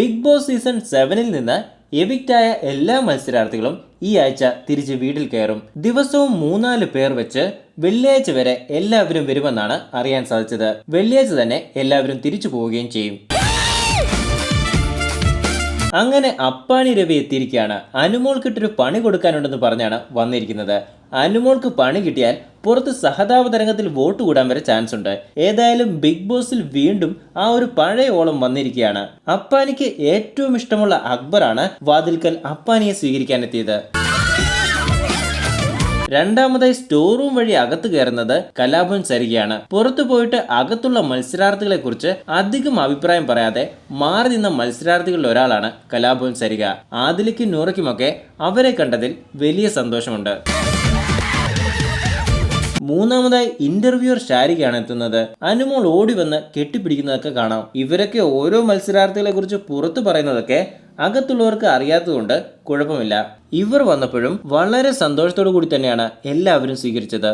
Big boss season സെവനിൽ നിന്ന് എവിക്റ്റായ എല്ലാ മത്സരാർത്ഥികളും ഈ ആഴ്ച തിരിച്ച് വീട്ടിൽ കയറും. ദിവസവും മൂന്നാൽ പേർ വെച്ച് വെള്ളിയാഴ്ച വരെ എല്ലാവരും വരുമെന്നാണ് അറിയാൻ സാധിച്ചത്. വെള്ളിയാഴ്ച തന്നെ എല്ലാവരും തിരിച്ചു പോവുകയും ചെയ്യും. അങ്ങനെ അപ്പാണി രവി എത്തിയിരിക്കുകയാണ്. അനുമോൾക്കിട്ടൊരു പണി കൊടുക്കാനുണ്ടെന്ന് പറഞ്ഞാണ് വന്നിരിക്കുന്നത്. അനുമോൾക്ക് പണി കിട്ടിയാൽ പുറത്ത് സഹതാപ തരംഗത്തിൽ വോട്ട് കൂടാൻ വരെ ചാൻസ് ഉണ്ട്. ഏതായാലും ബിഗ് ബോസിൽ വീണ്ടും ആ ഒരു പഴയ ഓളം വന്നിരിക്കുകയാണ്. അപ്പാനിക്ക് ഏറ്റവും ഇഷ്ടമുള്ള അക്ബറാണ് വാതിൽക്കൽ അപ്പാനിയെ സ്വീകരിക്കാനെത്തിയത് രണ്ടാമതായി സ്റ്റോർ റൂം വഴി അകത്ത് കയറുന്നത് കലാഭവൻ സരികയാണ്. പുറത്തു പോയിട്ട് അകത്തുള്ള മത്സരാർത്ഥികളെ കുറിച്ച് അധികം അഭിപ്രായം പറയാതെ മാറി നിന്ന മത്സരാർത്ഥികളിൽ ഒരാളാണ് കലാഭവൻ സരിക. ആദിലിക്കും നൂറയ്ക്കുമൊക്കെ അവരെ കണ്ടതിൽ വലിയ സന്തോഷമുണ്ട്. മൂന്നാമതായി ഇന്റർവ്യൂർ ഷാരികയാണ് എത്തുന്നത്. അനുമോൾ ഓടി വന്ന് കെട്ടിപ്പിടിക്കുന്നതൊക്കെ കാണാം. ഇവരൊക്കെ ഓരോ മത്സരാർത്ഥികളെ കുറിച്ച് പുറത്തു പറയുന്നതൊക്കെ അകത്തുള്ളവർക്ക് അറിയാത്തതുകൊണ്ട് കുഴപ്പമില്ല. ഇവർ വന്നപ്പോഴും വളരെ സന്തോഷത്തോടു കൂടി തന്നെയാണ് എല്ലാവരും സ്വീകരിച്ചത്.